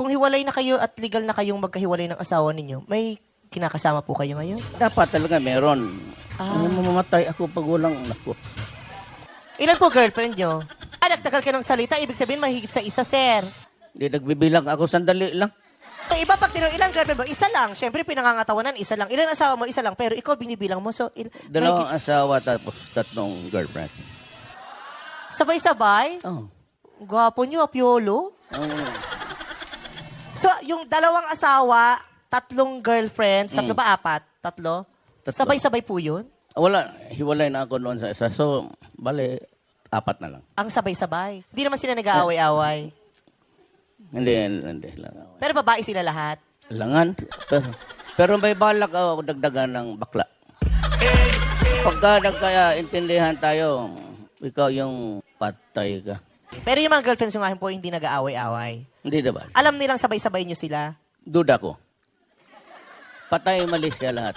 kung hiwalay na kayo at legal na kayong magkahiwalay ng asawa ninyo, may kinakasama po kayo ngayon? Dapat talaga meron. Ah. Ano mamamatay ako pag walang anak ko. Ilan po girlfriend nyo? Ah, nagtagal ka ng salita, ibig sabihin mahigit sa isa, sir. Hindi nagbibilang ako sandali lang. Yung iba pag tinanong ilang girlfriend mo, isa lang. Siyempre, pinangangatawanan, isa lang. Ilan asawa mo, isa lang. Pero ikaw, binibilang mo. So, il- Dalawang mahigit- asawa tapos tatlong girlfriend. sabay-sabay. Oh. Gwapo nyo, apiolo. Oh. So, yung dalawang asawa, tatlong girlfriends, tatlo ba apat? Tatlo? Tatlo. Sabay-sabay po yun? Wala, hiwalay na ako noon sa isa. So, bali, apat na lang. Ang sabay-sabay. Hindi naman sila nag-aaway-aaway. Hindi, hindi lang. Pero babae sila lahat. Langan. Pero, pero may balak ako dagdagan ng bakla. Pagka nagkaya-intindihan tayo, ikaw yung patay ka. Pero yung mga girlfriends nyo nga po, hindi nag-aaway-aaway. Hindi diba? Alam nilang sabay-sabay nyo sila. Duda ko. Patay malis siya lahat.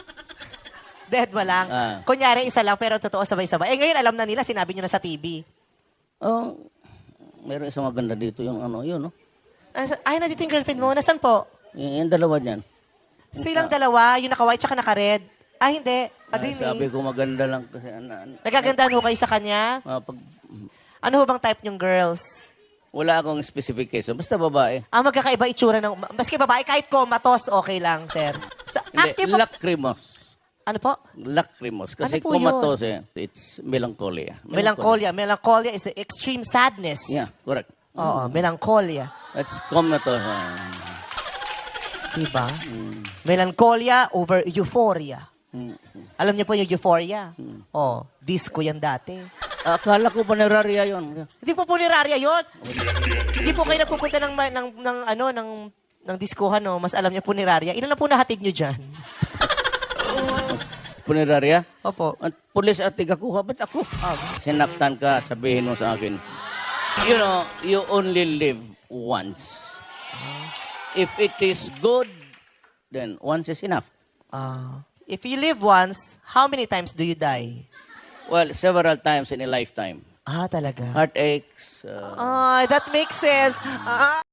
Dead mo lang. Ah. Kunyari, isa lang, pero totoo sabay-sabay. Eh, ngayon alam na nila, sinabi nyo na sa TV. Oh, meron isang maganda dito yung ano, yun, no? Nasa- Ay, nandito yung girlfriend mo. Nasaan po? Yung, yung dalawa niyan. Silang dalawa, yung naka-white tsaka naka-red. Ah, hindi. Ah, Ay, din sabi eh. ko maganda lang kasi ano, ano, Nagagandahan ho kayo sa kanya? ah, pag, Ano ho bang type nyong girls? wala akong specification. Basta babae. Ah, magkakaiba itsura ng... Maski babae, kahit comatose, okay lang, sir. Sa, Hindi, active pa- lacrimos. Ano po? Lacrimos. Kasi Ano po yun? comatose, eh, it's melancholia. Melancholia. Melancholia is the extreme sadness. Yeah, correct. Oo, melancholia. That's comatose. Diba? Melancholia over euphoria. Mm. Alam niyo po yung euphoria? Oh, disco yan dati. Akala ko paneraria yun. Hindi po punerarya yon. Hindi po kayo nagpupunta ng, ma- ng, ng, ano, ng, ng diskohan, no? Mas alam niyo punerarya. Ilan na po nahatid niyo dyan? Puneraria? Opo. At pulis at tigakuha, ba't ako? Sinaktan ka, sabihin mo sa akin. You know, you only live once. If it is good, then once is enough. Ah. if you live once, how many times do you die? Well, several times in a lifetime. Ah, talaga. Heartaches, uh, Ah, that makes sense. Ah,